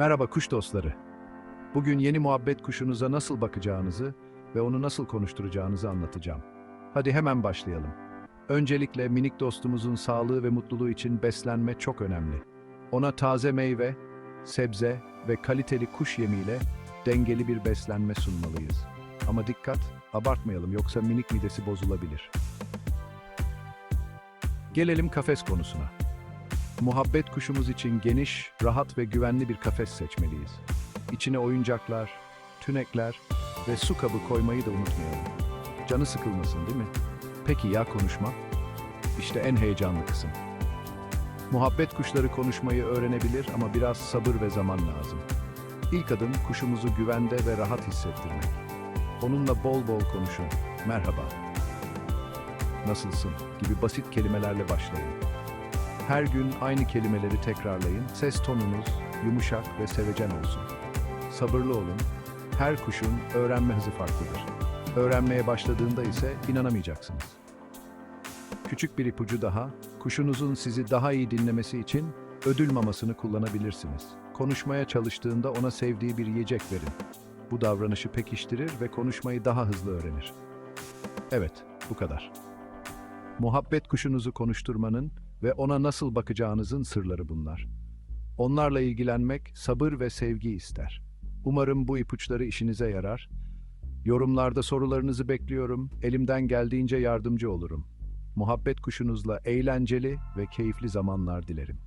Merhaba kuş dostları. Bugün yeni muhabbet kuşunuza nasıl bakacağınızı ve onu nasıl konuşturacağınızı anlatacağım. Hadi hemen başlayalım. Öncelikle minik dostumuzun sağlığı ve mutluluğu için beslenme çok önemli. Ona taze meyve, sebze ve kaliteli kuş yemiyle dengeli bir beslenme sunmalıyız. Ama dikkat, abartmayalım yoksa minik midesi bozulabilir. Gelelim kafes konusuna. Muhabbet kuşumuz için geniş, rahat ve güvenli bir kafes seçmeliyiz. İçine oyuncaklar, tünekler ve su kabı koymayı da unutmayalım. Canı sıkılmasın değil mi? Peki ya konuşma? İşte en heyecanlı kısım. Muhabbet kuşları konuşmayı öğrenebilir ama biraz sabır ve zaman lazım. İlk adım kuşumuzu güvende ve rahat hissettirmek. Onunla bol bol konuşun. Merhaba. Nasılsın? gibi basit kelimelerle başlayın. Her gün aynı kelimeleri tekrarlayın. Ses tonunuz yumuşak ve sevecen olsun. Sabırlı olun. Her kuşun öğrenme hızı farklıdır. Öğrenmeye başladığında ise inanamayacaksınız. Küçük bir ipucu daha, kuşunuzun sizi daha iyi dinlemesi için ödül mamasını kullanabilirsiniz. Konuşmaya çalıştığında ona sevdiği bir yiyecek verin. Bu davranışı pekiştirir ve konuşmayı daha hızlı öğrenir. Evet, bu kadar. Muhabbet kuşunuzu konuşturmanın ve ona nasıl bakacağınızın sırları bunlar. Onlarla ilgilenmek sabır ve sevgi ister. Umarım bu ipuçları işinize yarar. Yorumlarda sorularınızı bekliyorum. Elimden geldiğince yardımcı olurum. Muhabbet kuşunuzla eğlenceli ve keyifli zamanlar dilerim.